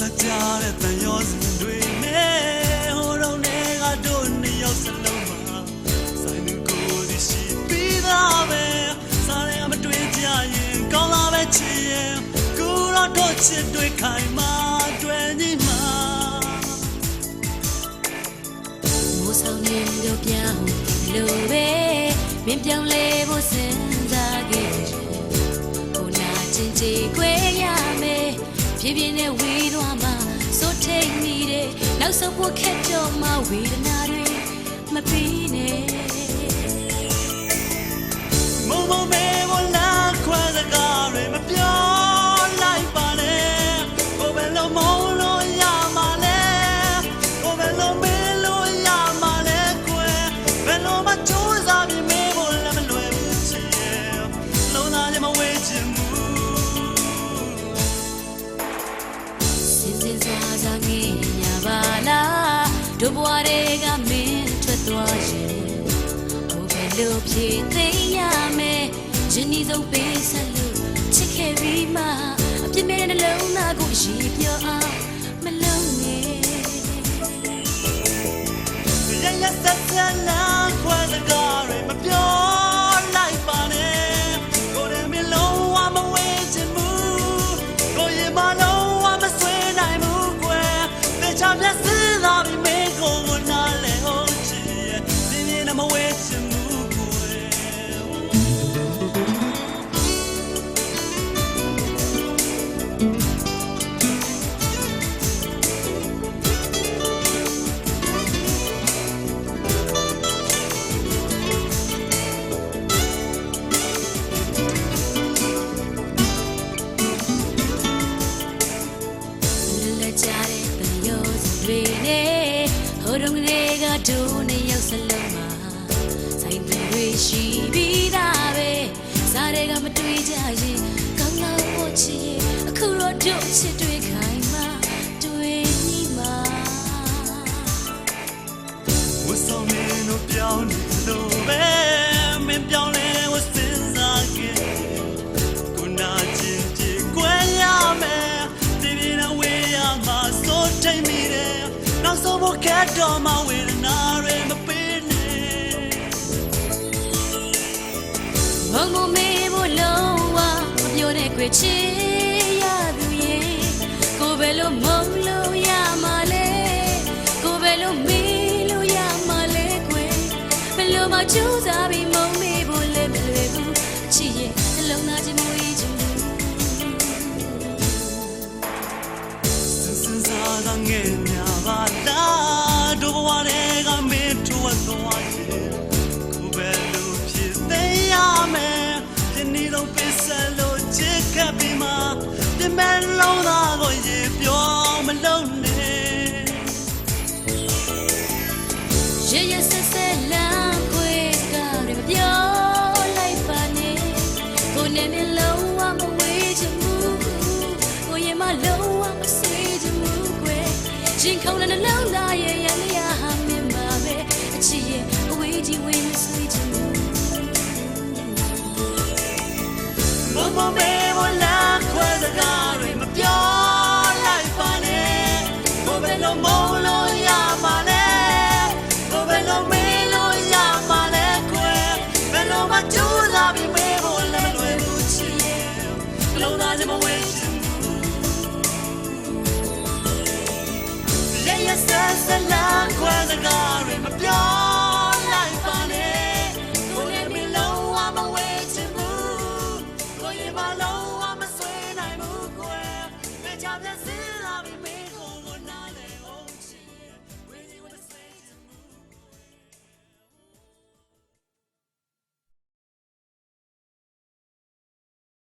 လာကြတဲ့တန်ရောစင် တော့တို့ချစ်တွေခိုင်မာတွေ့နေမှာမိုးဆောင်နေတို့ပြောင်းလို့ပဲမင်းပြောင်းလဲဖို့စဉ်းစားခဲ့တယ်ကိုနာချင်းချေခွဲရမယ်ပြင်းပြင်းနဲ့ဝေးသွားမှစိုးထိတ်မိတယ်နောက်ဆုံးဖို့ခက်တော့မှဝေဒနာတွေမပြီးနဲ့မုံမုံမဲဘ လားတို့ဘဝတွေကမင်းထွက်သွားရင်ဘိုးဘယ်လိုဖြေသိမ်းရမယ်ရှင်ဒီဆုံးပေးဆက်လို့ချစ်ခဲ့ပြီးမှအပြစ်မဲ့တဲ့နှလုံးသားကိုရည်ပြောအောင်မလုံးနဲ့ရရဆက်ဆက်လာခွဲစကား တို့နဲ့ရောက်စလုံးမှာဆိုင်တွေရှိပြီးသားပဲစားတွေကမတွေ့ကြရင်ကောင်းလာဖို့ချစ်ရင်အခုတော့တို့ချစ်တွေခိုင်မှာတွေ့နေမှာဝတ်ဆောင်နေလို့ပြောင်းနေလို့ပဲမင်းပြောင်းလဲဝတ်စင်စားခဲ့ကိုနာချင်းချီကွယ်ရမယ်ဒီဒီနာဝေးရမှာစိုးထိတ်မိတယ်နောက်ဆုံးဖို့ခက်တော့မှဝေ ပြော ရဆက်ဆက်လမ်းခွေကရမပြောလိုက်ပါနဲ့ကိုနဲ့မျက်လုံးဝမဝေးချင်ဘူးကိုရင်မလုံးဝမဆွေးချင်ဘူးကွယ်ရင်ခုန်တဲ့နှလုံးသားရဲ့ရလျာဟာမင်းပါပဲအချစ်ရဲ့အဝေးကြီးဝေးမဆွေးချင်ဘူးမမမေ ရရဆက်ဆက်